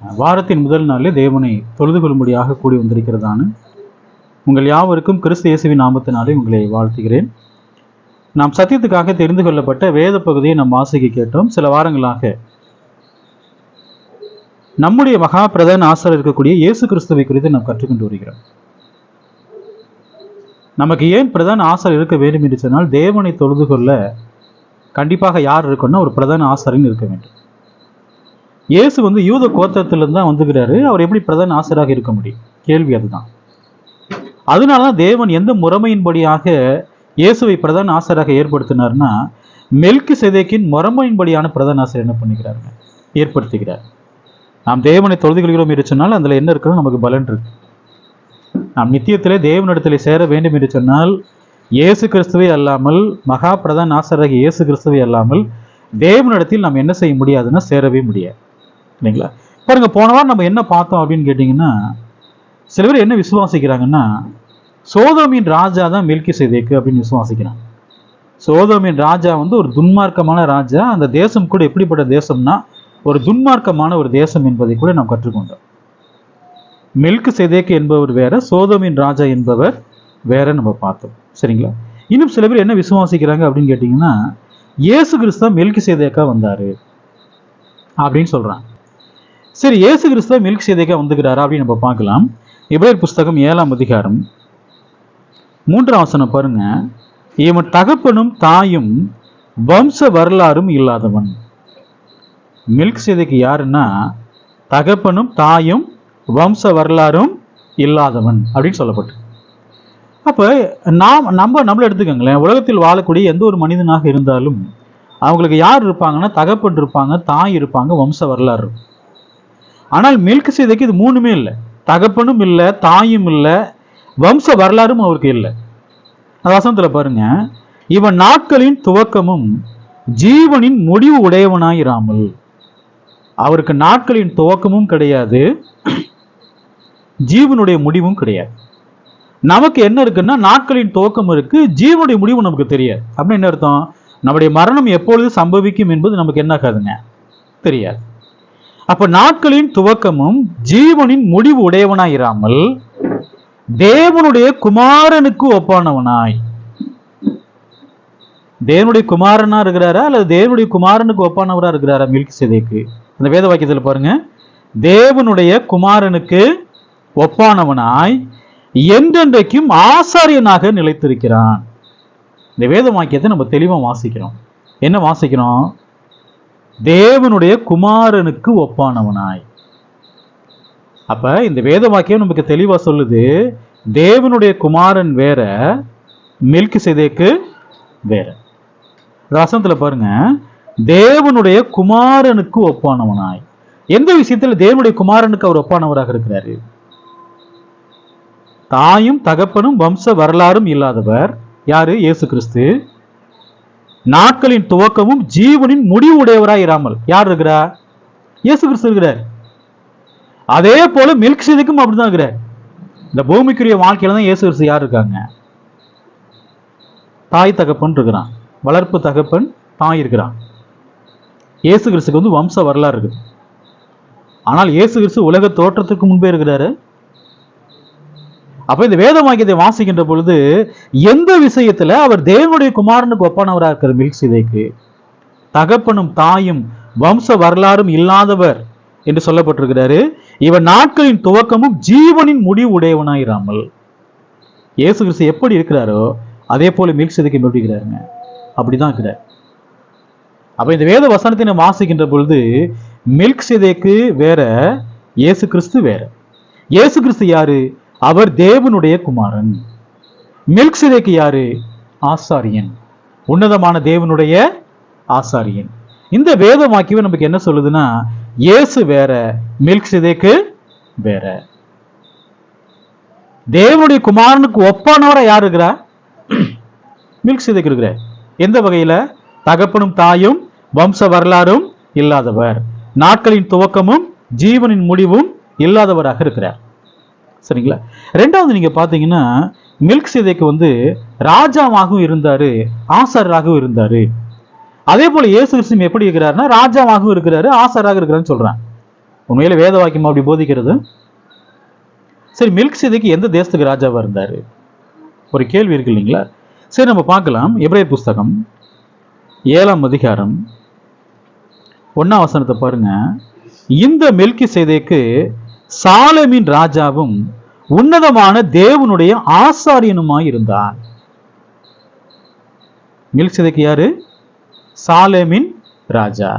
வாரத்தின் முதல் நாளிலே தேவனை தொழுது கொள்ளும்படியாக கூடி வந்திருக்கிறதான உங்கள் யாவருக்கும் கிறிஸ்து இயேசுவின் நாமத்தினாலே உங்களை வாழ்த்துகிறேன். நாம் சத்தியத்துக்காக தெரிந்து கொள்ளப்பட்ட வேத பகுதியை நாம் ஆசைக்கு கேட்டோம். சில வாரங்களாக நம்முடைய மகா பிரதான ஆசிரியர் இருக்கக்கூடிய இயேசு கிறிஸ்துவை குறித்து நாம் கற்றுக்கொண்டு வருகிறோம். நமக்கு ஏன் பிரதான ஆசிரியர் இருக்க வேண்டும் என்று சொன்னால் தேவனை தொழுது கொள்ள கண்டிப்பாக யார் இருக்கணும்னா ஒரு பிரதான ஆசிரியர் இருக்க வேண்டும். இயேசு வந்து யூத கோத்திரத்திலிருந்து தான் வந்துக்கிறாரு அவர் எப்படி பிரதான ஆசிராக இருக்க முடியும்? கேள்வி அதுதான். அதனால தான் தேவன் எந்த முறைமையின்படியாக இயேசுவை பிரதான ஆசிரியராக ஏற்படுத்தினார்னா மெல்கு செதேக்கின் முறைமையின்படியான பிரதான ஆசிரியர் என்ன பண்ணிக்கிறாருங்க ஏற்படுத்துகிறார். நாம் தேவனை தொழுது கொள்கிறோம் என்று சொன்னால் அதில் என்ன இருக்குன்னு நமக்கு பலன் இருக்கு. நாம் நித்தியத்திலே தேவனிடத்திலே சேர வேண்டும் என்று சொன்னால் இயேசு கிறிஸ்துவை அல்லாமல் மகா பிரதான ஆசராக இயேசு கிறிஸ்துவை அல்லாமல் தேவனிடத்தில் நாம் என்ன செய்ய முடியாதுன்னா சேரவே முடியாது. இல்லைங்களா? பாருங்க போன வாரம் நம்ம என்ன பார்த்தோம் அப்படின்னு கேட்டிங்கன்னா சில பேர் என்ன விசுவாசிக்கிறாங்கன்னா சோதோமின் ராஜா தான் மில்கி செய்தேக்கு அப்படின்னு விசுவாசிக்கிறாங்க. சோதோமின் ராஜா வந்து ஒரு துன்மார்க்கமான ராஜா. அந்த தேசம் கூட எப்படிப்பட்ட தேசம்னா ஒரு துன்மார்க்கமான ஒரு தேசம் என்பதை கூட நாம் கற்றுக்கொண்டோம். மெல்கு செதேக்கு என்பவர் வேற சோதோமின் ராஜா என்பவர் வேற நம்ம பார்த்தோம். சரிங்களா? இன்னும் சில பேர் என்ன விசுவாசிக்கிறாங்க அப்படின்னு கேட்டிங்கன்னா இயேசு கிறிஸ்துவ மில்கி சேதேக்கா வந்தார் அப்படின்னு சொல்கிறாங்க சரி இயேசு கிறிஸ்துவ மில்க் செய்திக்காக வந்துக்கிறாரா அப்படின்னு நம்ம பார்க்கலாம். இப்ரேல் புஸ்தகம் ஏழாம் அதிகாரம் மூன்றாம் வசனம் பாருங்க. இவன் தகப்பனும் தாயும் வம்ச வரலாறும் இல்லாதவன். மில்க் செய்திக்கு யாருன்னா தகப்பனும் தாயும் வம்ச வரலாறும் இல்லாதவன் அப்படின்னு சொல்லப்பட்டு. அப்போ நாம் நம்ம நம்மள எடுத்துக்கோங்களேன். உலகத்தில் வாழக்கூடிய எந்த ஒரு மனிதனாக இருந்தாலும் அவங்களுக்கு யார் இருப்பாங்கன்னா தகப்பன் இருப்பாங்க தாய் இருப்பாங்க வம்ச வரலாறு. இருக்கும். ஆனால் மில்க் சீதைக்கு இது மூணுமே இல்லை. தகப்பனும் இல்லை தாயும் இல்லை வம்ச வரலாறும் அவருக்கு இல்லை. அந்த வசனத்தில் பாருங்க இவன் நாட்களின் துவக்கமும் ஜீவனின் முடிவு உடையவனாயிராமல். அவருக்கு நாட்களின் துவக்கமும் கிடையாது ஜீவனுடைய முடிவும் கிடையாது. நமக்கு என்ன இருக்குன்னா நாட்களின் துவக்கம் இருக்கு ஜீவனுடைய முடிவு நமக்கு தெரியாது. அப்படின்னு என்ன அர்த்தம்? நம்முடைய மரணம் எப்பொழுது சம்பவிக்கும் என்பது நமக்கு என்ன ஆகாதுங்க தெரியாது. அப்ப நாட்களின் துவக்கமும் ஜீவனின் முடிவு உடையவனாயிராமல் தேவனுடைய குமாரனுக்கு ஒப்பானவனாய். தேவனுடைய குமாரனா இருக்கிறாரா? அல்லது தேவனுடைய குமாரனுக்கு ஒப்பானவரா இருக்கிறாரா? மில்கி சிதைக்கு அந்த வேத வாக்கியத்தில் பாருங்க. தேவனுடைய குமாரனுக்கு ஒப்பானவனாய் என்றென்றைக்கும் ஆசாரியனாக நிலைத்திருக்கிறான். இந்த வேத வாக்கியத்தை நம்ம தெளிவாக வாசிக்கிறோம். என்ன வாசிக்கிறோம்? தேவனுடைய குமாரனுக்கு ஒப்பானவனாய். அப்ப இந்த வேத வாக்கியம் நமக்கு தெளிவா சொல்லுது தேவனுடைய குமாரன் வேற மில்கி சேதேக்கு வேற. ரசத்துல பாருங்க தேவனுடைய குமாரனுக்கு ஒப்பானவனாய். எந்த விஷயத்துல தேவனுடைய குமாரனுக்கு அவர் ஒப்பானவராக இருக்கிறாரு? தாயும் தகப்பனும் வம்ச வரலாறும் இல்லாதவர் யாரு? இயேசு கிறிஸ்து. நாட்களின் துவக்கமும் ஜீவனின் முடிவு உடையவராய் இராமல். யார் இருக்கிறார் இயேசு கிறிஸ்து இருக்கிறார். அதே போல மில்க் சிதிக்கும் அப்படிதான் இருக்கிறார். இந்த பூமிக்குரிய வாழ்க்கையில தான் இயேசு கிறிஸ்து யார் இருக்காங்க? தாய் தகப்பன் இருக்கிறான். வளர்ப்பு தகப்பன் தாய் இருக்கிறான். இயேசு கிறிஸ்துக்கு வந்து வம்ச வரலாறு இருக்குது ஆனால் இயேசு கிறிஸ்து உலக தோற்றத்துக்கு முன்பே இருக்கிறாரு. அப்போ இந்த வேத வாக்கியத்தை வாசிக்கின்ற பொழுது எந்த விஷயத்துல அவர் தேவனுடைய குமாரனுக்கு ஒப்பானவராக இருக்கிற மில்க் சிதைக்கு தகப்பனும் தாயும் வம்ச வரலாறும் இல்லாதவர் என்று சொல்லப்பட்டிருக்கிறாரு. இவன் நாட்களின் துவக்கமும் ஜீவனின் முடிவு உடையவனாயிராமல். இயேசு கிறிஸ்து எப்படி இருக்கிறாரோ அதே போல மில்க் சிதைக்கு எப்படி அப்படிதான் இருக்கிறார். அப்ப இந்த வேத வசனத்தை நம்ம வாசிக்கின்ற பொழுது மில்க் சிதைக்கு வேற இயேசு கிறிஸ்து வேற. இயேசு கிறிஸ்து யாரு? அவர் தேவனுடைய குமாரன். மில்க் சிதைக்கு யாரு? ஆசாரியன். உன்னதமான தேவனுடைய ஆசாரியன். இந்த வேத வாக்கியம் நமக்கு என்ன சொல்லுதுன்னா இயேசு வேற மில்க் சிதைக்கு வேற. தேவனுடைய குமாரனுக்கு ஒப்பானவரா யார் இருக்கிறா? மில்க் சிதைக்கு இருக்கிற. எந்த வகையில? தகப்பனும் தாயும் வம்ச வரலாறும் இல்லாதவர். நாட்களின் துவக்கமும் ஜீவனின் முடிவும் இல்லாதவராக இருக்கிறார். சரிங்களா? ரெண்டாவது நீங்க பாத்தீங்கன்னா மில்க் சீதைக்கு வந்து ராஜாவாகவும் இருந்தாரு ஆசாரராகவும் இருந்தாரு. அதே போல இயேசு கிறிஸ்து எப்படி இருக்கிறாருன்னா ராஜாவாகவும் இருக்கிறாரு ஆசாராக இருக்கிறான்னு சொல்றான் உண்மையில வேத வாக்கியம் அப்படி போதிக்கிறது. சரி மில்க் சீதைக்கு எந்த தேசத்துக்கு ராஜாவா இருந்தாரு? ஒரு கேள்வி இருக்கு இல்லைங்களா? சரி நம்ம பார்க்கலாம். எப்ரேயர் புஸ்தகம் ஏழாம் அதிகாரம் ஒன்னாம் வசனத்தை பாருங்க. இந்த மில்கி சேதைக்கு சாலமின் ராஜாவும் உன்னதமான தேவனுடைய ஆசாரியனுமாய் இருந்தான் மில்க் யாரு? சாலேமின் ராஜா.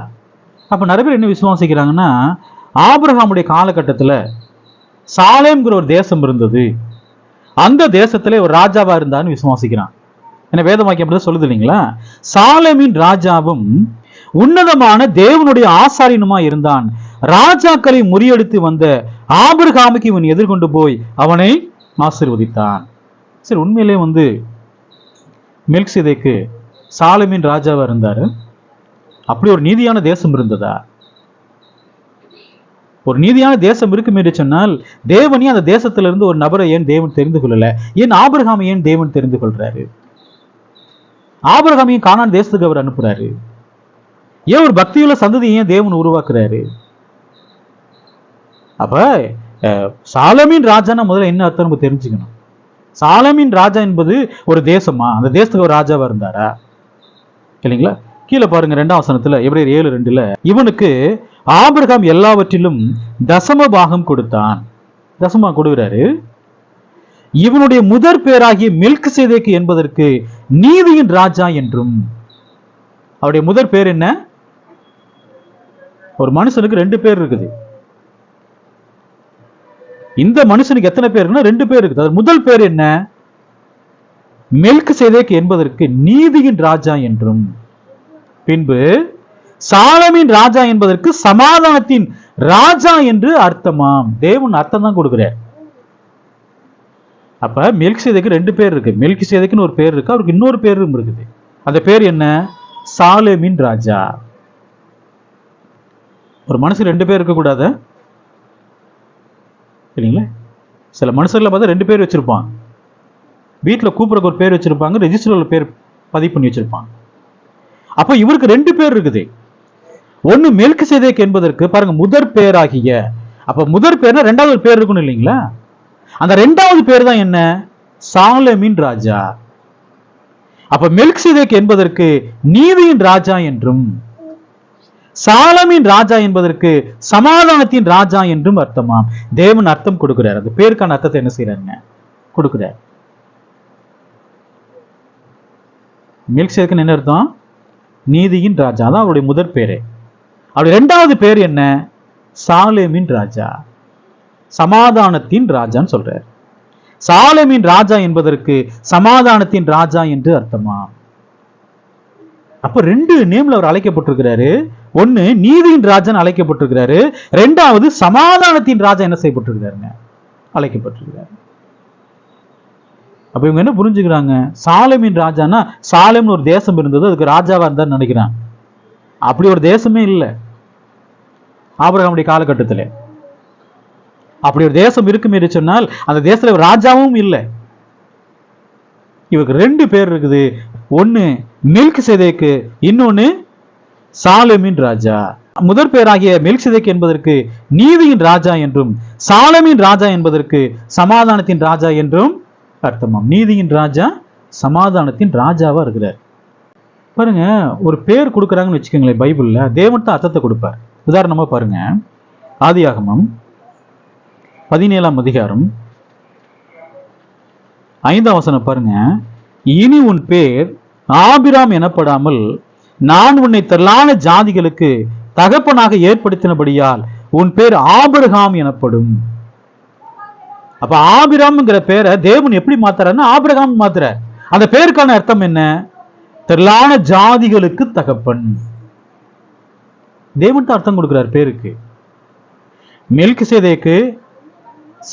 அப்ப நிறைய பேர் என்ன விசுவாசிக்கிறாங்கன்னா ஆபிரகாமுடைய காலகட்டத்தில் சாலேம்ங்கிற ஒரு தேசம் இருந்தது. அந்த தேசத்துல ஒரு ராஜாவா இருந்தான்னு விசுவாசிக்கிறான். என்ன வேதமாக்கி அப்படி சொல்லுது இல்லைங்களா? சாலேமின் ராஜாவும் உன்னதமான தேவனுடைய ஆசாரியனுமா இருந்தான். ராஜாக்களை முறியடித்து வந்த ஆபிரகாமுக்கு இவன் எதிர்கொண்டு போய் அவனை ஆசிர்வதித்தான். சரி உண்மையிலே வந்து மில்க் சிதைக்கு சாலமின் ராஜாவா இருந்தாரு. அப்படி ஒரு நீதியான தேசம் இருந்ததா? ஒரு நீதியான தேசம் இருக்கும் என்று சொன்னால் தேவனே அந்த தேசத்திலிருந்து ஒரு நபரை ஏன் தேவன் தெரிந்து கொள்ளல? ஏன் ஆபிரகாமை ஏன் தேவன் தெரிந்து கொள்றாரு? ஆபிரகாமையும் காணான் தேசத்துக்கு அவர் அனுப்புறாரு. ஏன் ஒரு பக்தியுள்ள சந்ததியை ஏன் தேவன் உருவாக்குறாரு? அப்ப சாலமின் ராஜானா முதல்ல என்ன அர்த்தம் நம்ம தெரிஞ்சுக்கணும்? சாலமின் ராஜா என்பது ஒரு தேசமா? அந்த தேசத்துக்கு ஒரு ராஜாவா இருந்தாரா? இல்லைங்களா கீழே பாருங்க ரெண்டாம் வசனத்துல எப்ரேயர் ஏழு ரெண்டுல இவனுக்கு ஆபிரகாம் எல்லாவற்றிலும் தசம பாகம் கொடுத்தான். தசமா கொடுக்கிறாரு. இவனுடைய முதற் பேராகிய மில்க் சேதைக்கு என்பதற்கு நீதியின் ராஜா என்றும். அவருடைய முதற் பேர் என்ன? ஒரு மனுஷனுக்கு ரெண்டு பேர் இருக்குது. இந்த மனுஷனுக்கு எத்தனை பேர் இருக்குன்னா ரெண்டு பேர் இருக்குது. அது முதல் பேர் என்ன? மெல்க் சேதேக் என்பதற்கு நீதியின் ராஜா என்றும். பின்பு சாலமின் ராஜா என்பதற்கு சமாதானத்தின் ராஜா என்று அர்த்தமாம். தேவன் அர்த்தம் தான் கொடுக்கிறார். அப்ப மில்க் சேதைக்கு ரெண்டு பேர் இருக்கு. மில்க் சேதைக்குன்னு ஒரு பேர் இருக்கு அவருக்கு இன்னொரு பேரும் இருக்குது. அந்த பேர் என்ன? சாலேமின் ராஜா. ஒரு மனுஷன் ரெண்டு பேர் இருக்கக்கூடாது. சரிங்களா? சில மனுஷர்களை பார்த்தா ரெண்டு பேர் வச்சுருப்பான் வீட்டில் கூப்பிட்றக்கு ஒரு பேர் வச்சுருப்பாங்க ரெஜிஸ்டரில் பேர் பதிவு பண்ணி வச்சுருப்பான் அப்போ இவருக்கு ரெண்டு பேர் இருக்குது. ஒன்று மெல்க் சேதேக் என்பதற்கு பாருங்க முதற் பேராகிய. அப்போ முதற் பேர்னா ரெண்டாவது பேர் இருக்கணும் இல்லைங்களா? அந்த ரெண்டாவது பேர் தான் என்ன? சாலமின் ராஜா. அப்ப மெல்க் சேதேக் என்பதற்கு நீதியின் ராஜா என்றும் சாலமின் ராஜா என்பதற்கு சமாதானத்தின் ராஜா என்றும் அர்த்தமாம். தேவன் அர்த்தம் கொடுக்கிறார். அந்த பேருக்கான அர்த்தத்தை என்ன செய்யறாருங்க கொடுக்கிறார். மில்க் ஷேக்குன்னு என்ன அர்த்தம்? நீதியின் ராஜா. தான் அவருடைய முதற் பேரு. அவருடைய இரண்டாவது பேர் என்ன? சாலேமின் ராஜா. சமாதானத்தின் ராஜான்னு சொல்றார். சாலேமின் ராஜா என்பதற்கு சமாதானத்தின் ராஜா என்று அர்த்தமா அப்ப ரெண்டு நேம்ல அவர் அழைக்கப்பட்டிருக்கிறாரு. ஒன்னு நீதியின் ராஜன் அழைக்கப்பட்டிருக்கிறாரு. ரெண்டாவது சமாதானத்தின் ராஜா என்ன செய்யப்பட்டிருக்கிறாருங்க? அழைக்கப்பட்டிருக்கிறாரு. அப்ப இவங்க என்ன புரிஞ்சுக்கிறாங்க? சாலமின் ராஜானா சாலேம்னு ஒரு தேசம் இருந்தது அதுக்கு ராஜாவா இருந்தான்னு நினைக்கிறான். அப்படி ஒரு தேசமே இல்லை. ஆபரகமுடைய காலகட்டத்தில். அப்படி ஒரு தேசம் இருக்கும் சொன்னால் அந்த தேசத்தில் ராஜாவும் இல்லை. இவருக்கு ரெண்டு பேர் இருக்குது. ஒன்னு மில்க் சேதேக்கு இன்னொன்னு சாலமின் ராஜா. முதற் பேராகிய மில்க் என்பதற்கு நீதியின் ராஜா என்றும் சாலமின் ராஜா என்பதற்கு சமாதானத்தின் ராஜா என்றும் அர்த்தமாம். நீதியின் ராஜா சமாதானத்தின் ராஜாவா இருக்கிறார். பாருங்க ஒரு பேர் கொடுக்குறாங்கன்னு வச்சுக்கோங்களேன் பைபிள்ல தேவன் தான் அர்த்தத்தை கொடுப்பார். உதாரணமா பாருங்க ஆதியாகமம் பதினேழாம் அதிகாரம் ஐந்தாம் வசனம் பாருங்க இனி உன் பேர் ஆபிராம் எனப்படாமல் நான் உன்னை திரளான ஜாதிகளுக்கு தகப்பனாக ஏற்படுத்தினபடியால் உன் பேர் ஆபிரகாம் எனப்படும். அப்ப ஆபிராம்ங்கிற பேரை தேவன் எப்படி மாத்துறாருன்னா ஆபிரகாம் மாத்துற. அந்த பேருக்கான அர்த்தம் என்ன? திரளான ஜாதிகளுக்கு தகப்பன். தேவன் தான் அர்த்தம் கொடுக்கிறார் பேருக்கு. மெல்கு சேதேக்கு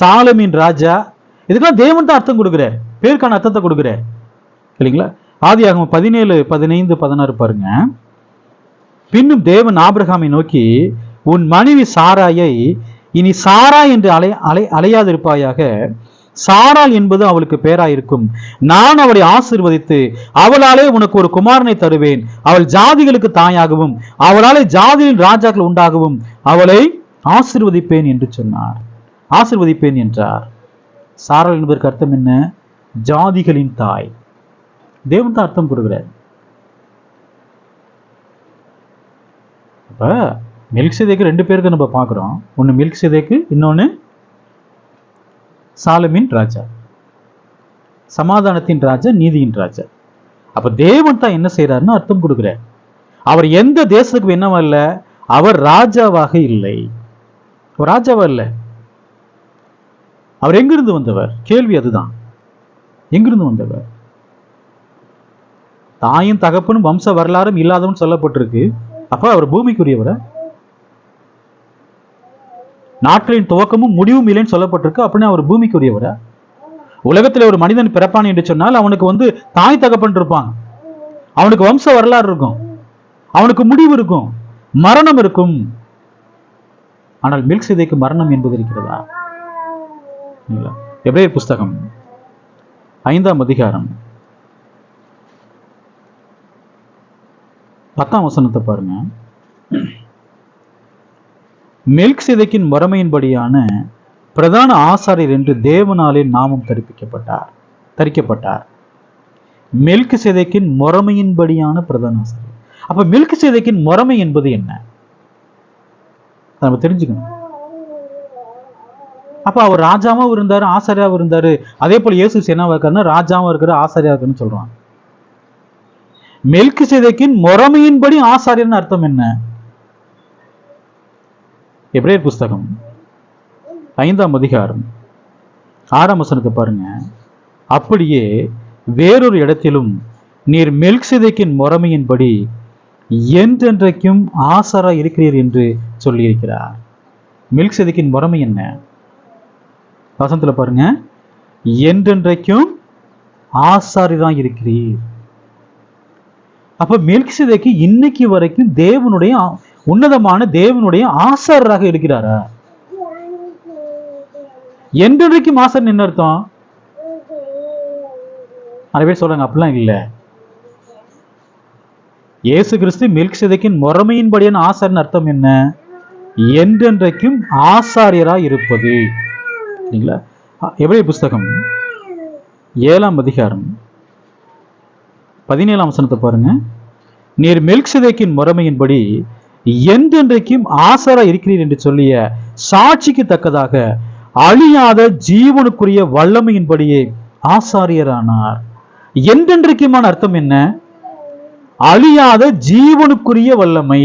சாலமின் ராஜா இதுக்கெல்லாம் தேவன் தான் அர்த்தம் கொடுக்கிறார். பேருக்கான அர்த்தத்தை கொடுக்கிறார். இல்லைங்களா? ஆதியாகமம் பதினேழு பதினைந்து பதினாறு பாருங்க. பின்னும் தேவன் ஆபிரகாமை நோக்கி உன் மனைவி சாராயை இனி சாரா என்று அலை அலை அலையாதிருப்பாயாக. சாரால் என்பது அவளுக்கு பேராயிருக்கும். நான் அவளை ஆசிர்வதித்து அவளாலே உனக்கு ஒரு குமாரனை தருவேன். அவள் ஜாதிகளுக்கு தாயாகவும் அவளாலே ஜாதியின் ராஜாக்கள் உண்டாகவும் அவளை ஆசிர்வதிப்பேன் என்று சொன்னார். ஆசிர்வதிப்பேன் என்றார். சாரல் என்பதற்கு அர்த்தம் என்ன? ஜாதிகளின் தாய். தேவன் தான் அர்த்தம் கொடுக்குறாரு அப்ப மில்க் சிதைக்கு ரெண்டு பேருக்கு நம்ம பார்க்குறோம். ஒன்று மில்க் சிதைக்கு இன்னொன்று சாலமின் ராஜா. சமாதானத்தின் ராஜா நீதியின் ராஜா. அப்போ தேவன் தான் என்ன செய்கிறாருன்னு அர்த்தம் கொடுக்குறார் அவர் எந்த தேசத்துக்கு என்னவா இல்லை அவர் ராஜாவாக இல்லை. அவர் ராஜாவா இல்லை? அவர் எங்கிருந்து வந்தவர்? கேள்வி அதுதான். எங்கிருந்து வந்தவர்? தாயும் தகப்பனும் வம்ச வரலாறும் இல்லாதவன் சொல்லப்பட்டிருக்கு. அப்ப அவர் பூமிக்குரியவரா? நாட்களின் துவக்கமும் முடிவும் இல்லைன்னு சொல்லப்பட்டிருக்கு. அப்படின்னு அவர் பூமிக்குரியவரா? உலகத்துல ஒரு மனிதன் பிறப்பான் என்று சொன்னால் அவனுக்கு வந்து தாய் தகப்பன் இருப்பான். அவனுக்கு வம்ச வரலாறு இருக்கும். அவனுக்கு முடிவு இருக்கும். மரணம் இருக்கும். ஆனால் மில்க் சிதைக்கு மரணம் என்பது இருக்கிறதா? எப்படியே புஸ்தகம் ஐந்தாம் அதிகாரம். பத்தாம் வசனத்தை பாருங்க. மெல்க் சிதைக்கின் வறுமையின்படியான பிரதான ஆசாரியர் என்று தேவனாலே நாமம் தரிப்பிக்கப்பட்டார் தரிக்கப்பட்டார். மெல்க் சிதைக்கின் முறைமையின்படியான பிரதான ஆசாரியர். அப்ப மெல்க் சிதைக்கின் முறைமை என்பது என்ன? அதை நம்ம தெரிஞ்சுக்கணும். அப்ப அவர் ராஜாவும் இருந்தாரு ஆசாரியாவும் இருந்தாரு. அதே போல இயேசு என்னவா இருக்காருன்னா ராஜாவும் இருக்கிற ஆசாரியா இருக்குன்னு சொல்றான் மெல்க் சிதைக்கின் முறைமையின்படி ஆசாரியன் அர்த்தம் என்ன? எபிரேயர் புஸ்தகம் ஐந்தாம் அதிகாரம் ஆறாம் வசனத்தை பாருங்க. அப்படியே வேறொரு இடத்திலும் நீர் மெல்க்சிதைக்கின் முறைமையின்படி என்றென்றைக்கும் ஆசாரா இருக்கிறீர் என்று சொல்லியிருக்கிறார். மில்க் சிதைக்கின் முறைமை என்ன? வசனத்தில் பாருங்க என்றென்றைக்கும் ஆசாரிதான் இருக்கிறீர். அப்ப மெல்க்சிதைக்கு இன்னைக்கு வரைக்கும் தேவனுடைய உன்னதமான தேவனுடைய ஆசாரராக இருக்கிறாரா? என்றைக்கும் ஆசர் என்ன அர்த்தம்? நிறைய பேர் சொல்றாங்க அப்படிலாம் இல்ல. இயேசு கிறிஸ்து மில்க் சிதைக்கின் முறைமையின்படியான ஆசாரின் அர்த்தம் என்ன? என்றென்றைக்கும் ஆசாரியரா இருப்பது. சரிங்களா எவ்வளவு புஸ்தகம்? ஏழாம் அதிகாரம். பதினேழாம் வசனத்தை பாருங்க. நீர் மில்க் சிதைக்கின் முறைமையின்படி என்றென்றைக்கும் ஆசாரா இருக்கிறீர் என்று சொல்லிய சாட்சிக்கு தக்கதாக அழியாத ஜீவனுக்குரிய வல்லமையின்படியே ஆசாரியரானார். என்றென்றைக்குமான அர்த்தம் என்ன? அழியாத ஜீவனுக்குரிய வல்லமை.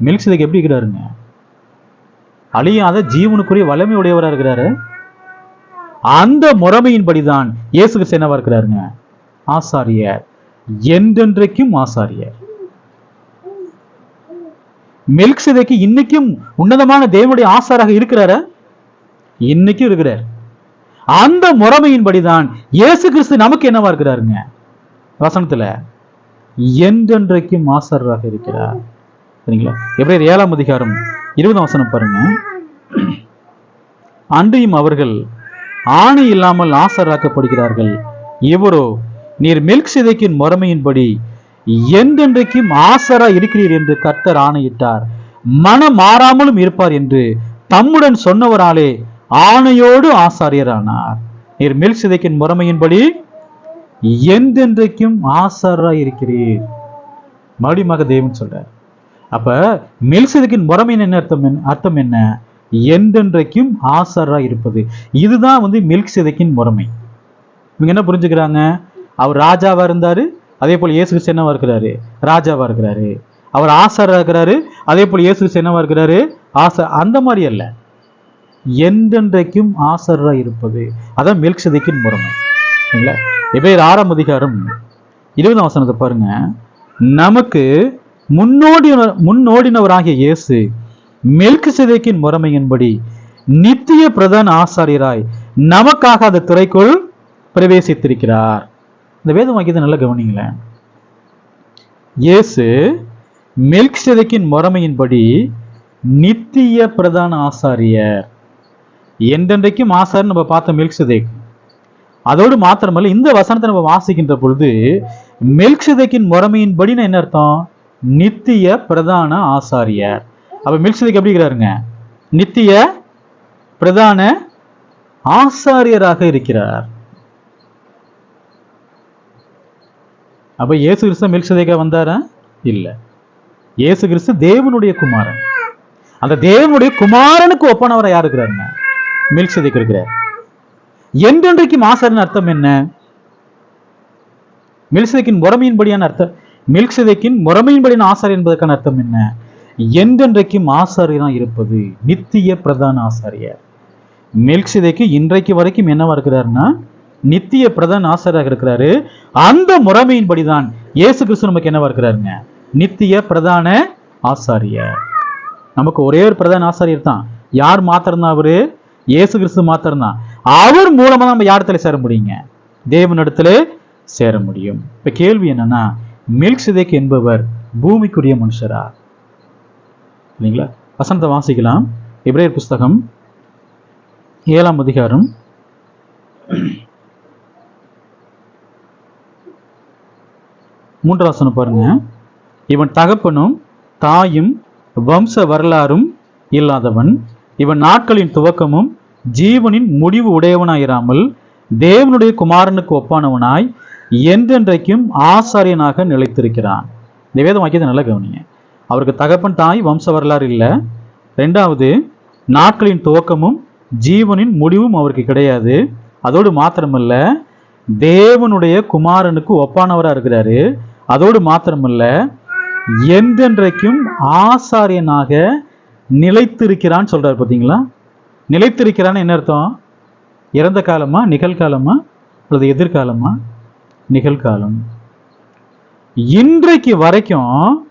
மில்க் சிதைக்கு எப்படி இருக்கிறாருங்க? அழியாத ஜீவனுக்குரிய வல்லமை உடையவரா இருக்கிறாரு? அந்த முறைமையின்படிதான் இயேசுக்கு கிறிஸ்து என்னவா இருக்கிறாருங்க? ஆசாரியர். என்றென்றைக்கும் ஆசாரியர். மெல்க் சிதைக்கு இன்னைக்கும் உன்னதமான தேவனுடைய ஆசாராக இருக்கிறாரா? இன்னைக்கும் இருக்கிறார். அந்த முறைமையின்படிதான் இயேசு கிறிஸ்து நமக்கு என்னவா இருக்கிறாருங்க? வசனத்துல என்றென்றைக்கும் ஆசாரராக இருக்கிறார். சரிங்களா? எப்படி ஏழாம் அதிகாரம் இருபதாம் வசனம் பாருங்க. அன்றியும் அவர்கள் ஆணை இல்லாமல் ஆசராக்கப்படுகிறார்கள் இவரோ நீர் மில்க் சிதைக்கின் முறைமையின்படி என்றென்றைக்கும் ஆசரா இருக்கிறீர் என்று கர்த்தர் ஆணையிட்டார். மனம் மாறாமலும் இருப்பார் என்று தம்முடன் சொன்னவராலே ஆணையோடு ஆசாரியரானார். நீர் மில்க் சிதைக்கின் முறைமையின்படி எந்தென்றைக்கும் ஆசாரா இருக்கிறீர். மறுபடியுமாக தேவன் சொல்றார். அப்ப மெல்சிதக்கின் முறைமையின் என்ன அர்த்தம் அர்த்தம் என்ன? எந்தென்றைக்கும் ஆசாரா இருப்பது. இதுதான் வந்து மில்க் சிதைக்கின் முறைமை. இவங்க என்ன புரிஞ்சுக்கிறாங்க? அவர் ராஜாவா இருந்தாரு அதே போல் இயேசு கிறிஸ்து என்னவா இருக்கிறாரு? ராஜாவா இருக்கிறாரு. அவர் ஆசாரா இருக்கிறாரு அதே போல் இயேசு கிறிஸ்து என்னவா இருக்கிறாரு? ஆசை அந்த மாதிரி அல்ல. என்றென்றைக்கும் ஆசாரா இருப்பது. அதான் மில்க் சிதைக்கின் முறைமை. இல்லை? எபேர் ஆறாம் அதிகாரம் இருபதாம் வசனத்தை பாருங்க. நமக்கு முன்னோடி முன்னோடினவராகிய இயேசு மெல்கு சிதைக்கின் முறைமையின்படி நித்திய பிரதான ஆசாரியராய் நமக்காக அந்த துறைக்குள் பிரவேசித்திருக்கிறார். இந்த வேத வாக்கியத்தை நல்லா கவனிங்களேன் இயேசு மெல்க் சிதைக்கின் முறைமையின்படி நித்திய பிரதான ஆசாரியர். என்றென்றைக்கும் ஆசாரியர் நம்ம பார்த்த மெல்க் சிதைக் அதோடு மாத்திரமல்ல இந்த வசனத்தை நம்ம வாசிக்கின்ற பொழுது மெல்க்சிதைக்கின் முறைமையின்படி என்ன அர்த்தம்? நித்திய பிரதான ஆசாரியர். அப்ப மில்க்ஷேக் எப்படி இருக்கிறாருங்க? நித்திய பிரதான ஆசாரியராக இருக்கிறார். அப்ப இயேசு கிறிஸ்து மில்க்ஷேக்கா வந்தாரா? இல்ல. இயேசு கிறிஸ்து தேவனுடைய குமாரன். அந்த தேவனுடைய குமாரனுக்கு ஒப்பானவரை யார் இருக்கிறாருங்க? மில்க்ஷேக் இருக்கிறார். என்றென்றைக்கும் ஆசாரின் அர்த்தம் என்ன? மில்க்ஷேக்கின் முறைமையின்படியான அர்த்தம் மில்க்ஷேக்கின் முறைமையின்படியான ஆசாரி என்பதற்கான அர்த்தம் என்ன? என்றென்றைக்கும் ஆசாரியனா இருப்பது நித்திய பிரதான ஆசாரியர். மில்க்ஷேக்கு இன்றைக்கு வரைக்கும் என்னவா இருக்கிறாருன்னா நித்திய பிரதான் ஆசிரியராக இருக்கிறாரு. அந்த முறைமையின்படிதான் இயேசு கிறிஸ்து நமக்கு என்னவா இருக்கிறாருங்க? நித்திய பிரதான ஆசாரியர். நமக்கு ஒரே ஒரு பிரதான ஆசாரியர் தான். யார் மாத்திரம்தான் அவரு? இயேசு கிறிஸ்து மாத்திரம்தான். அவர் மூலமா நம்ம யாரிடத்துல சேர முடியுங்க? தேவனிடத்துல சேர முடியும். இப்ப கேள்வி என்னன்னா மில்க் சிதேக் என்பவர் பூமிக்குரிய மனுஷரா? இல்லைங்களா? வசனத்தை வாசிக்கலாம். இப்ரேயர் புஸ்தகம் ஏழாம் அதிகாரம். மூன்றாசனம் வசனம் பாருங்க. இவன் தகப்பனும் தாயும் வம்ச வரலாறும் இல்லாதவன். இவன் நாட்களின் துவக்கமும் ஜீவனின் முடிவு உடையவனாயிராமல் தேவனுடைய குமாரனுக்கு ஒப்பானவனாய் என்றென்றைக்கும் ஆசாரியனாக நிலைத்திருக்கிறான். இந்த வேதம் வாக்கியத்தை நல்லா கவனிங்க. அவருக்கு தகப்பன் தாய் வம்ச வரலாறு இல்லை. ரெண்டாவது நாட்களின் துவக்கமும் ஜீவனின் முடிவும் அவருக்கு கிடையாது. அதோடு மாத்திரமல்ல தேவனுடைய குமாரனுக்கு ஒப்பானவராக இருக்கிறாரு. அதோடு மாத்திரமல்ல எந்தென்றைக்கும் ஆசாரியனாக நிலைத்திருக்கிறான்னு சொல்கிறார் பார்த்தீங்களா நிலைத்திருக்கிறான்னு என்ன அர்த்தம்? இறந்த காலமா நிகழ்காலமா அல்லது எதிர்காலமா? நிகழ்காலம். இன்றைக்கு வரைக்கும்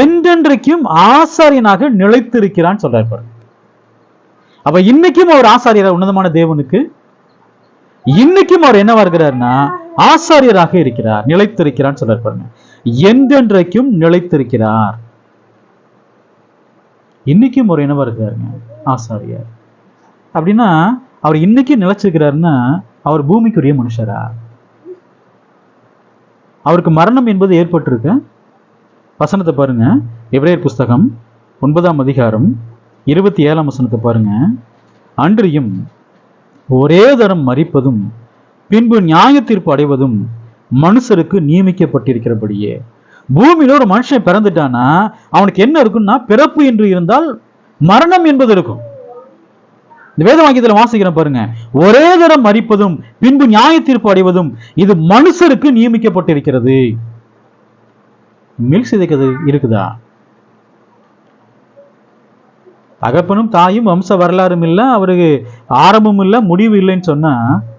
என்றென்றைக்கும் ஆசாரியனாக நிலைத்திருக்கிறான்னு சொல்றாரு பாருங்க. அப்ப இன்னைக்கும் அவர் ஆசாரியர் உன்னதமான தேவனுக்கு? இன்னைக்கும் அவர் என்னவா இருக்கிறாருன்னா ஆசாரியராக இருக்கிறார் நிலைத்திருக்கிறான்னு சொல்றாரு பாருங்க. என்றென்றைக்கும் நிலைத்திருக்கிறார். இன்னைக்கும் ஒரு என்னவா இருக்காருங்க ஆசாரியர். அப்படின்னா அவர் இன்னைக்கு நிலைச்சிருக்கிறாருன்னா அவர் பூமிக்குரிய மனுஷரா? அவருக்கு மரணம் என்பது ஏற்பட்டிருக்கு? வசனத்தை பாருங்க. எபிரேயர் புஸ்தகம் ஒன்பதாம் அதிகாரம் இருபத்தி ஏழாம் வசனத்தை பாருங்க. அன்றியும் ஒரே தரம் மறிப்பதும் பின்பு நியாய தீர்ப்பு அடைவதும் மனுஷருக்கு நியமிக்கப்பட்டிருக்கிறபடியே. பூமியில ஒரு மனுஷன் பிறந்துட்டானா அவனுக்கு என்ன இருக்கும்னா பிறப்பு என்று இருந்தால் மரணம் என்பது இருக்கும். இந்த வேத வாக்கியத்தில் வாசிக்கிறேன் பாருங்க. ஒரே தரம் மறிப்பதும் பின்பு நியாய தீர்ப்பு அடைவதும் இது மனுஷருக்கு நியமிக்கப்பட்டிருக்கிறது. மில்க் சிதைக்கிறது இருக்குதா? தகப்பனும் தாயும் வம்ச வரலாறும் இல்லை அவருக்கு ஆரம்பமும் இல்லை முடிவு இல்லைன்னு சொன்னா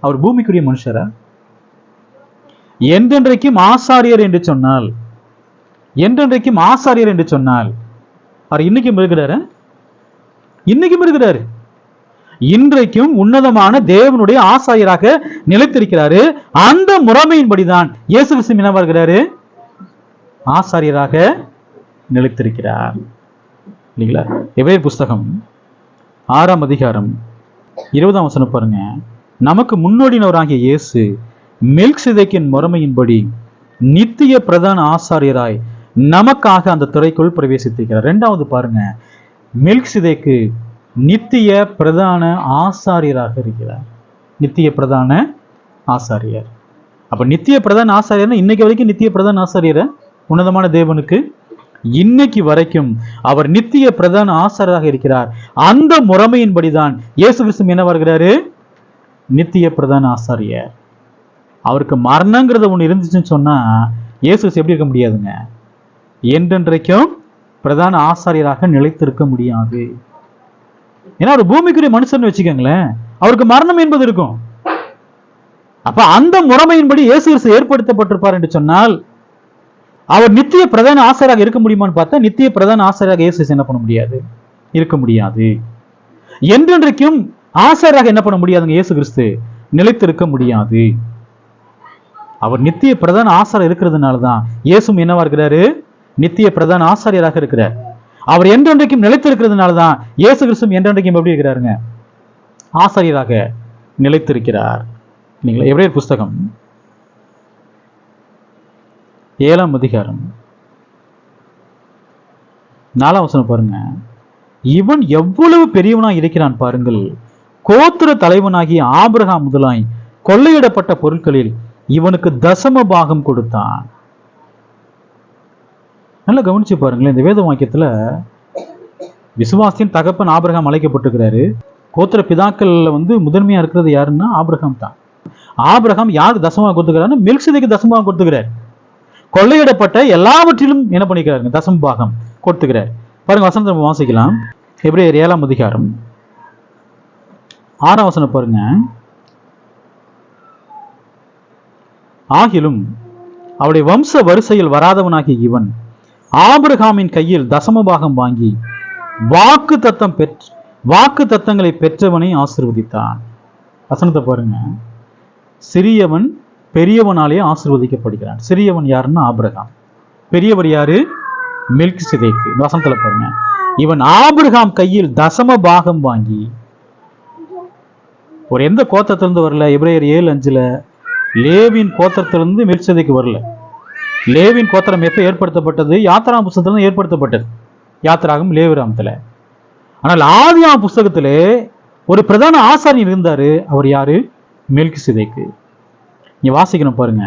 அவர் பூமிக்குரிய மனுஷரா? என்றென்றைக்கும் ஆசாரியர் என்று சொன்னால் என்றென்றைக்கும் ஆசாரியர் என்று சொன்னால் அவர் இன்னைக்கும் இருக்கிறாரு? இன்னைக்கும் இருக்கிறாரு. இன்றைக்கும் உன்னதமான தேவனுடைய ஆசாரியராக நிலைத்திருக்கிறாரு. அந்த முறைமையின்படிதான் இயேசு கிறிஸ்து என்ன வருகிறாரு ஆசாரியராக நிலைத்திருக்கிறார். இல்லைங்களா? எவே புஸ்தகம் ஆறாம் அதிகாரம் இருபதாம் வசனம் பாருங்க. நமக்கு முன்னோடினவராகிய இயேசு மில்க் சிதைக்கின் முறைமையின்படி நித்திய பிரதான ஆசாரியராய் நமக்காக அந்த துறைக்குள் பிரவேசித்திருக்கிறார். ரெண்டாவது பாருங்க. மில்க் சிதைக்கு நித்திய பிரதான ஆசாரியராக இருக்கிறார். நித்திய பிரதான ஆசாரியர். அப்ப நித்திய பிரதான ஆசாரியர்னா இன்னைக்கு வரைக்கும் நித்திய பிரதான ஆசாரியர்? உன்னதமான தேவனுக்கு இன்னைக்கு வரைக்கும் அவர் நித்திய பிரதான ஆசாரியராக இருக்கிறார். அந்த முறைமையின்படிதான் இயேசு கிறிஸ்து என்ன வருகிறாரு? நித்திய பிரதான ஆசாரியர் அவருக்கு மரணங்கிறது ஒன்று இருந்துச்சுன்னு சொன்னா இயேசு எப்படி இருக்க முடியாதுங்க? என்றென்றைக்கும் பிரதான ஆசாரியராக நிலைத்திருக்க முடியாது. ஏன்னா ஒரு பூமிக்குரிய மனுஷன் வச்சுக்கோங்களேன். அவருக்கு மரணம் என்பது இருக்கும். அப்ப அந்த முறைமையின்படி இயேசு ஏற்படுத்தப்பட்டிருப்பார் என்று சொன்னால் அவர் நித்திய பிரதான ஆசிரியராக இருக்க முடியுமான்னு பார்த்தா நித்திய பிரதான ஆசிரியராக இயேசு என்ன பண்ண முடியாது? இருக்க முடியாது. என்றென்றைக்கும் ஆசிரியராக என்ன பண்ண முடியாதுங்க? இயேசு கிறிஸ்து நிலைத்திருக்க முடியாது. அவர் நித்திய பிரதான ஆசிரியர் இருக்கிறதுனால தான் இயேசும் என்னவா இருக்கிறாரு? நித்திய பிரதான ஆசாரியராக இருக்கிறார். அவர் என்றென்றைக்கும் நிலைத்திருக்கிறதுனால தான் இயேசு கிறிஸ்தும் என்றென்றைக்கும் எப்படி இருக்கிறாருங்க? ஆசாரியராக நிலைத்திருக்கிறார். நீங்களே எவ்வளவு புஸ்தகம் ஏழாம் அதிகாரம். நாலாம் வசனம் பாருங்க. இவன் எவ்வளவு பெரியவனா இருக்கிறான் பாருங்கள். கோத்திர தலைவனாகிய ஆபிரகாம் முதலாய் கொள்ளையிடப்பட்ட பொருட்களில் இவனுக்கு தசம பாகம் கொடுத்தான். நல்லா கவனிச்சு பாருங்களேன் இந்த வேத வாக்கியத்துல விசுவாசியின் தகப்பன் ஆபிரகாம் அழைக்கப்பட்டிருக்கிறாரு. கோத்திர பிதாக்கள்ல வந்து முதன்மையா இருக்கிறது யாருன்னா ஆபிரகாம் தான். ஆபிரகாம் யாருக்கு தசமாக கொடுத்துக்கிறாருன்னு மில்க்சிதைக்கு தசமாக கொடுத்துக்கிறார். கொள்ளையிடப்பட்ட எல்லாவற்றிலும் என்ன பண்ணிக்கிறாருங்க? தசம பாகம் கொடுத்துக்கிறார். பாருங்க வசனத்தை நம்ம வாசிக்கலாம். எப்படி ஏழாம் அதிகாரம். ஆறாம் வசனம் பாருங்க. ஆகிலும் அவருடைய வம்ச வரிசையில் வராதவனாகிய இவன் ஆபிரகாமின் கையில் தசமபாகம் வாங்கி வாக்கு தத்தம் பெற்று வாக்கு தத்தங்களை பெற்றவனை ஆசிர்வதித்தான். வசனத்தை பாருங்க. சிறியவன் பெரியவனாலே ஆசிர்வதிக்கப்படுகிறான். சிறியவன் யாருன்னா ஆபிரகாம். பெரியவர் யாரு? மில்க் சிதைக்கு வசனத்துல பாருங்க. இவன் ஆபிரகாம் கையில் தசம பாகம் வாங்கி ஒரு எந்த கோத்தத்திலிருந்து வரல? எப்ரேயர் ஏழு அஞ்சுல. லேவின் கோத்திரத்திலிருந்து மில்க் வரல. லேவின் கோத்திரம் எப்ப ஏற்படுத்தப்பட்டது? யாத்திரா புஸ்தகத்திலிருந்து ஏற்படுத்தப்பட்டது. யாத்திராகம் லேவிராமத்தில். ஆனால் ஆதியா புஸ்தகத்திலே ஒரு பிரதான ஆசாரியர் இருந்தாரு. அவர் யாரு? மில்க் சிதைக்கு நீ வாசிக்கணும் பாருங்க.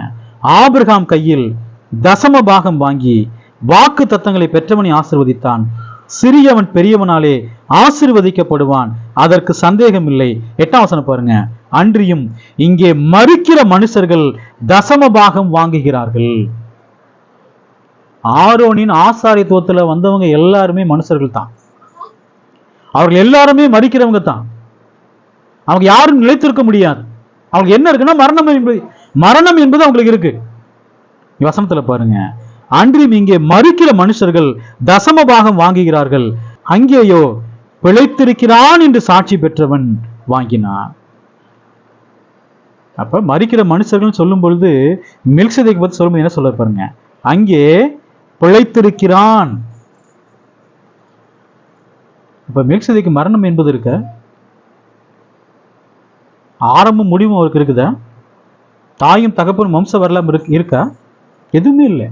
ஆபிரகாம் கையில் தசம பாகம் வாங்கி வாக்கு தத்தங்களை பெற்றவனை ஆசிர்வதித்தான். சிறியவன் பெரியவனாலே ஆசிர்வதிக்கப்படுவான். அதற்கு சந்தேகம் இல்லை எட்டாம் வசனம் பாருங்க. அன்றியும் இங்கே மறுக்கிற மனுஷர்கள் தசம பாகம் வாங்குகிறார்கள். ஆரோனின் ஆசாரியத்துவத்துல வந்தவங்க எல்லாருமே மனுஷர்கள் தான். அவர்கள் எல்லாருமே மறிக்கிறவங்க தான். அவங்க யாரும் நிலைத்திருக்க முடியாது. அவங்க என்ன இருக்குன்னா மரணம் மரணம் என்பது அவங்களுக்கு இருக்கு. வசனத்துல பாருங்க. அன்றியும் இங்கே மறுக்கிற மனுஷர்கள் தசம பாகம் வாங்குகிறார்கள். அங்கேயோ பிழைத்திருக்கிறான் என்று சாட்சி பெற்றவன் வாங்கினான். அப்ப மறிக்கிற மனுஷர்கள் சொல்லும் பொழுது மில்க்ஷேக் பத்தி சொல்லும்போது என்ன சொல்ல பாருங்க. அங்கே பிழைத்திருக்கிறான். இப்ப மில்க்ஷேக்கு மரணம் என்பது இருக்க? ஆரம்பம் முடிவும் அவருக்கு இருக்குதா? தாயும் தகப்பனும் வம்ச வரலாம் இருக்கா? எதுவுமே இல்லை.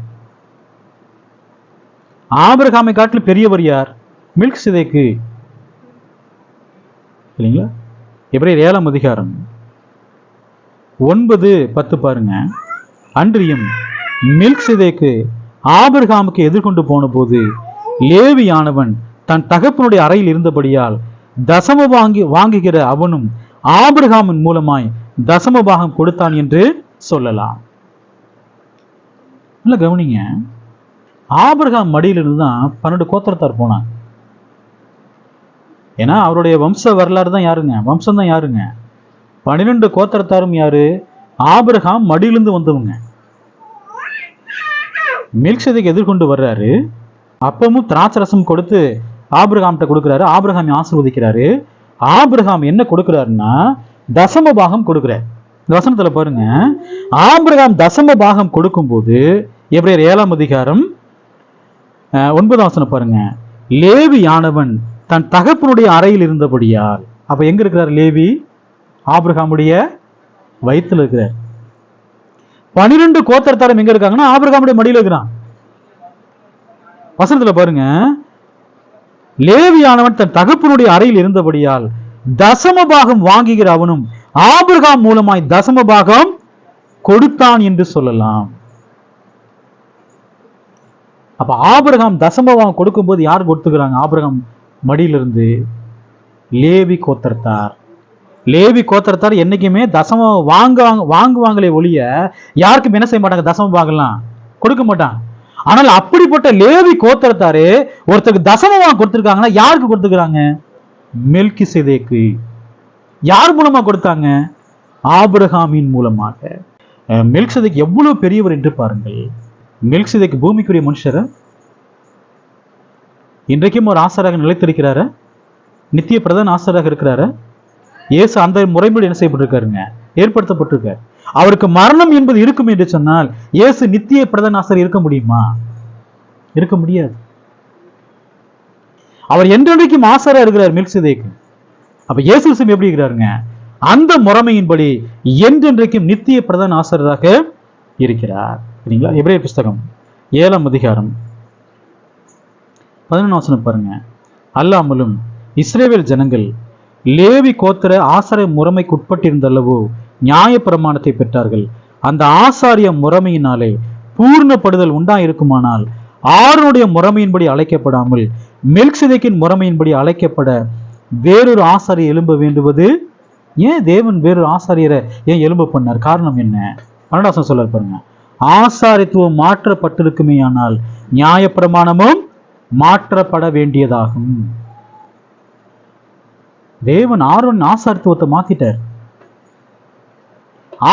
ஆபிரகாமை காட்டிலும் பெரியவர் யார்? மில்க் சிதைக்கு. இல்லைங்களா? எப்ரேயர் ஏழாம் அதிகாரம். ஒன்பது பத்து பாருங்க. அன்றியும் மில்க் சிதைக்கு ஆபிரகாமுக்கு எதிர்கொண்டு போன போது லேவியானவன் தன் தகப்பனுடைய அறையில் இருந்தபடியால் தசம வாங்கி வாங்குகிற அவனும் ஆபிரகாமின் மூலமாய் தசம பாகம் கொடுத்தான் என்று சொல்லலாம். இல்ல கவனிங்க. ஆபிரகாம் மடியிலிருந்து தான் பன்னெண்டு கோத்திரத்தார் போனாங்க. ஏன்னா அவருடைய வம்ச வரலாறு தான் யாருங்க? வம்சம் தான் யாருங்க? பன்னிரெண்டு கோத்திரத்தாரும் யாரு? ஆபிரகாம் மடியிலிருந்து வந்தவங்க. மில்க்ஷேதைக்கு எதிர்கொண்டு வர்றாரு. அப்பமும் திராட்சரசம் கொடுத்து ஆபிரகாம்கிட்ட கொடுக்குறாரு. ஆபிரகாம் ஆசீர்வதிக்கிறாரு? ஆபிரகாம் என்ன கொடுக்குறாருன்னா தசம பாகம் கொடுக்குறார். இந்த வசனத்துல பாருங்க ஆம்பிரகாம் தசம பாகம் கொடுக்கும்போது எப்படியார் ஏழாம் அதிகாரம் ஒன்பதாம் வசனம் பாருங்க லேவி ஆனவன் தன் தகப்பனுடைய அறையில் இருந்தபடியால் அப்ப எங்க இருக்கிறார் லேவி? ஆபிரகாமுடைய வயிற்றுல இருக்கிறார். பனிரெண்டு கோத்தரத்தாரம் எங்க இருக்காங்கன்னா ஆபிரகாமுடைய மடியில இருக்கிறான். வசனத்துல பாருங்க லேவியானவன் தன் தகப்பனுடைய அறையில் இருந்தபடியால் தசம பாகம் வாங்குகிற அவனும் ஆபிரகாம் மூலமாய் தசம பாகம் கொடுத்தான் என்று சொல்லலாம். அப்ப ஆபிரகாம் தசம பாகம் கொடுக்கும்போது யார் கொடுத்துக்கிறாங்க? ஆபிரகாம் மடியிலிருந்து லேவி கோத்தர்த்தார். லேவி கோத்தரத்தார் என்னைக்குமே தசம வாங்க வாங்குவாங்களே ஒழிய யாருக்கும் என்ன செய்ய மாட்டாங்க? தசம பாகலாம் கொடுக்க மாட்டாங்க. ஆனால் அப்படிப்பட்ட லேவி கோத்தரத்தாரு ஒருத்தருக்கு தசமமா கொடுத்துருக்காங்கன்னா யாருக்கு கொடுத்துக்கிறாங்க? மெல்கி சிதேக்கு யார் மூலமா கொடுத்தாங்க? ஆபிரகாமின் மூலமாக. மெல்க் சதைக்கு எவ்வளவு பெரியவர் என்று பாருங்கள். மெல்கிசேதேக் பூமிக்குரிய மனுஷர் இன்றைக்கும் ஒரு ஆசராக நிலைத்திருக்கிறாரு. நித்திய பிரதான ஆசராக இருக்கிறாரு. இயேசு அந்த முறைப்படி என்ன செய்யப்பட்டிருக்காருங்க? ஏற்படுத்தப்பட்டிருக்கார். அவருக்கு மரணம் என்பது இருக்கும் என்று சொன்னால் இயேசு நித்திய பிரதான ஆசர் இருக்க முடியுமா? இருக்க முடியாது. அவர் என்றென்றைக்கும் ஆசாரா இருக்கிறார் மில்க்சிதேக்கு அப்ப இயேசு எப்படி இருக்கிறாருங்க? அந்த முறைமையின்படி என்றென்றைக்கும் நித்திய பிரதான ஆசிரியராக இருக்கிறார். சரிங்களா எபிரேய புஸ்தகம் ஏழாம் அதிகாரம் பதினொன்று பாருங்க. அல்லாமலும் இஸ்ரேவேல் ஜனங்கள் லேவி கோத்திர ஆசாரிய முறைமைக்கு உட்பட்டிருந்தல்லவோ நியாய பிரமாணத்தை பெற்றார்கள். அந்த ஆசாரிய முறைமையினாலே பூர்ணப்படுதல் உண்டாயிருக்குமானால் ஆறுனுடைய முறைமையின்படி அழைக்கப்படாமல் மெல்சிதைக்கின் முறைமையின்படி அழைக்கப்பட வேறொரு ஆசாரியை எழும்ப வேண்டுவது? ஏன் தேவன் வேறொரு ஆசாரியரை ஏன் எழும்ப பண்ணார்? காரணம் என்ன? பன்னெண்டாசம் சொல்ல பாருங்க. ஆசாரித்துவம் மாற்றப்பட்டிருக்குமே ஆனால் நியாயப்பிரமாணமும் மாற்றப்பட வேண்டியதாகும். தேவன் ஆர்வன் ஆசாரித்துவத்தை மாத்திட்டார்.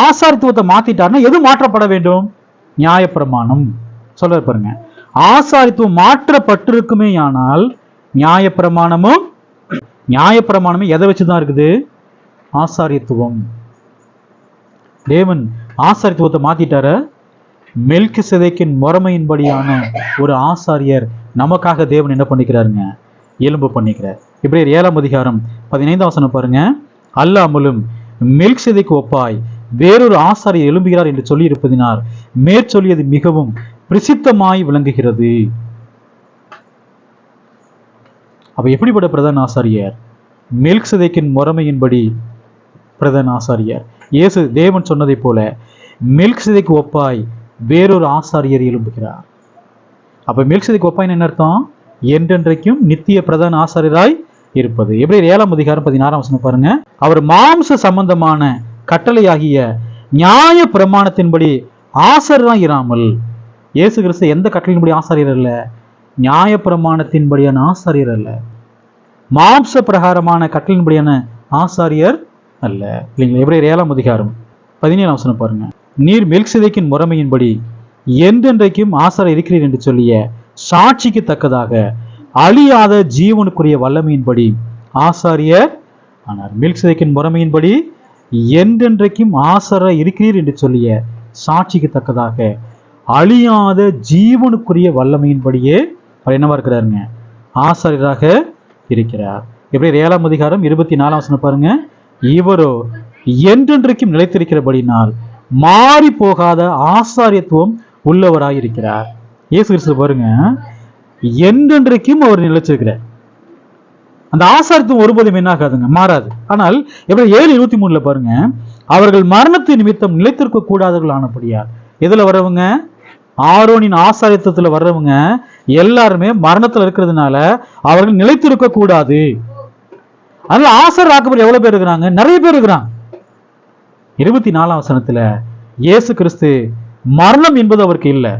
ஆசாரித்துவத்தை மாத்திட்டார்னா எது மாற்றப்பட வேண்டும்? நியாயப்பிரமாணம். சொல்ல பாருங்க. ஆசாரித்துவம் மாற்றப்பட்டிருக்குமே ஆனால் நியாயப்பிரமாணமும் நியாயப்பிரமாணமும் எதை வச்சுதான் இருக்குது? ஆசாரியத்துவம் தேவன் ஆசாரித்துவத்தை மாத்திட்டார. மெல்கு சிதைக்கின் முறைமையின்படியான ஒரு ஆசாரியர் நமக்காக தேவன் என்ன பண்ணிக்கிறாருங்க? எலும்பு பண்ணிக்கிறார். இப்படி ஏழாம் அதிகாரம் பதினைந்தாம் வசனம் பாருங்க. அல்லாமலும் மெல்க் சிதைக்கு ஒப்பாய் வேறொரு ஆசாரியர் எழும்புகிறார் என்று சொல்லி இருப்பதினால் மேற்சொல்லியது மிகவும் பிரசித்தமாய் விளங்குகிறது. அப்ப எப்படிப்பட்ட பிரதான ஆசாரியார்? மில்க் சிதைக்கின் முறைமையின்படி பிரதான ஆசாரியார். இயேசு தேவன் சொன்னதைப் போல மில்க் சிதைக்கு ஒப்பாய் வேறொரு ஆசாரியர் எழும்புகிறார். அப்ப மில்க் சிதைக்கு ஒப்பாய் என்ன அர்த்தம்? என்றென்றைக்கும் நித்திய பிரதான ஆசாரியராய் இருப்பது. எப்படி ஏழாம் அதிகாரம் பதினாறாம் வசனம் பாருங்க. அவர் மாம்ச சம்பந்தமான கட்டளையாகிய நியாய பிரமாணத்தின்படி ஆசாரியராய் இராமல் இயேசு கிறிஸ்து எந்த கட்டளையின்படி ஆசாரியர் அல்ல? நியாயப்பிரமாணத்தின்படியான ஆசாரியர் அல்ல. மாம்ச பிரகாரமான கட்டளின்படியான ஆசாரியர் அல்ல. இல்லைங்களா? எப்ரேயர் ஏழாம் அதிகாரம் பதினேழாம் வசனம் பாருங்க. நீர் மெல்க்சிதைக்கின் முறைமையின்படி என்றென்றைக்கும் ஆசாரியர் இருக்கிறீர் என்று சொல்லிய சாட்சிக்கு தக்கதாக அழியாத ஜீவனுக்குரிய வல்லமையின்படி ஆசாரியர் ஆனார். மெல்க்சிதைக்கின் முறைமையின்படி என்றென்றைக்கும் ஆசார இருக்கிறீர் என்று சொல்லிய சாட்சிக்கு தக்கதாக அழியாத ஜீவனுக்குரிய வல்லமையின்படியே அவர் என்னவா இருக்கிறாருங்க? ஆசாரியராக இருக்கிறார். எப்படி? ஏழாம் அதிகாரம் இருபத்தி நாலாம் வசனம் பாருங்க. இவரோ என்றென்றைக்கும் நிலைத்திருக்கிறபடினால் மாறி போகாத ஆசாரியத்துவம் உள்ளவராக இருக்கிறார் இயேசு கிறிஸ்து பாருங்க. என்றென்றைக்கும் அவர் நிலைச்சிருக்கிறார் அந்த ஆசாரத்துவம் ஒருபோதும் என்ன ஆகாதுங்க? மாறாது. ஆனால் எப்படி? ஏழு இருபத்தி மூணுல பாருங்க. அவர்கள் மரணத்தின் நிமித்தம் நிலைத்திருக்க கூடாதவர்கள் ஆனபடியார் எதுல வரவங்க? ஆரோனின் ஆசாரியத்துவத்துல வர்றவங்க எல்லாருமே மரணத்துல இருக்கிறதுனால அவர்கள் நிலைத்திருக்க கூடாது. அதனால ஆசார் ஆக்கப்படி எவ்வளவு பேர் இருக்கிறாங்க? நிறைய பேர் இருக்கிறாங்க. இருபத்தி நாலாம் வசனத்துல இயேசு கிறிஸ்து மரணம் என்பது அவருக்கு இல்லை.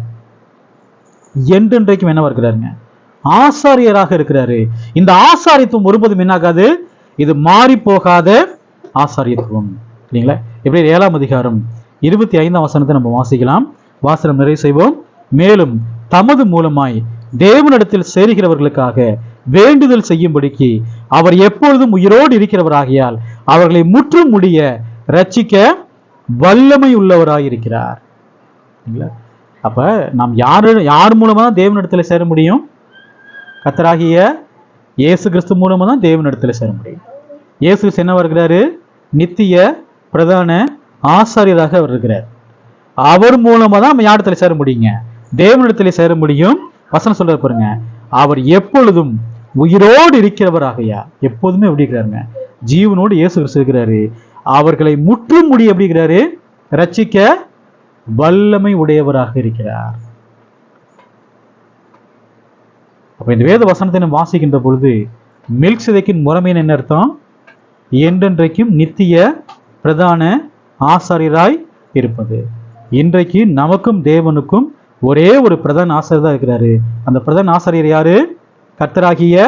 என்றென்றைக்கும் என்னவா இருக்கிறாருங்க ஆசாரியராக இருக்கிறாரு. இந்த ஆசாரியத்துவம் ஒருபோதும் என்னாகாது? இது மாறி போகாத ஆசாரியத்துவம். இல்லைங்களா எப்படி ஏழாம் அதிகாரம் இருபத்தி ஐந்தாம் வசனத்தை நம்ம வாசிக்கலாம். வாசனம் நிறைவு செய்வோம். மேலும் தமது மூலமாய் தேவனிடத்தில் சேருகிறவர்களுக்காக வேண்டுதல் செய்யும்படிக்கு அவர் எப்பொழுதும் உயிரோடு இருக்கிறவராகியால் அவர்களை முற்றும் முடிய ரட்சிக்க வல்லமை உள்ளவராயிருக்கிறார். இல்லைங்களா அப்ப நாம் யாரு யார் மூலமா தான் தேவனிடத்தில் சேர முடியும்? கத்தராகிய இயேசு கிறிஸ்து மூலமா தான் தேவனிடத்தில் சேர முடியும். இயேசு கிறிஸ்து என்னவா நித்திய பிரதான ஆசாரியராக அவர் இருக்கிறார். அவர் மூலமா தான் நம்ம யாரிடத்துல சேர முடியுங்க. தேவனிடத்துல சேர முடியும். வசனம் சொல்ற பாருங்க. அவர் எப்பொழுதும் உயிரோடு இருக்கிறவராகையா? எப்போதுமே எப்படி இருக்கிறாருங்க? ஜீவனோடு இயேசு கிறிஸ்து இருக்கிறாரு. அவர்களை முற்றும் முடி எப்படி இருக்கிறாரு? ரட்சிக்க வல்லமை உடையவராக இருக்கிறார். அப்ப இந்த வேத வசனத்தை நம்ம வாசிக்கின்ற பொழுது மில்க் சிதைக்கின் முறைமையின் என்ன அர்த்தம்? என்றென்றைக்கும் நித்திய பிரதான ஆசாரியராய் இருப்பது. இன்றைக்கு நமக்கும் தேவனுக்கும் ஒரே ஒரு பிரதான ஆசிரியர் தான் இருக்கிறாரு. அந்த பிரதான ஆசிரியர் யாரு? கர்த்தராகிய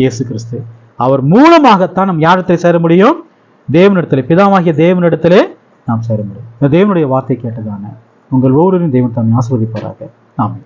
இயேசு கிறிஸ்து. அவர் மூலமாகத்தான் நம் யாரிடத்தில் சேர முடியும்? தேவனிடத்தில் பிதாவாகிய தேவனிடத்திலே நாம் சேர முடியும். இந்த தேவனுடைய வார்த்தை கேட்டதான உங்கள் ஒவ்வொருவரும் தேவன் தாமே ஆசீர்வதிப்பாராக. ஆமென்.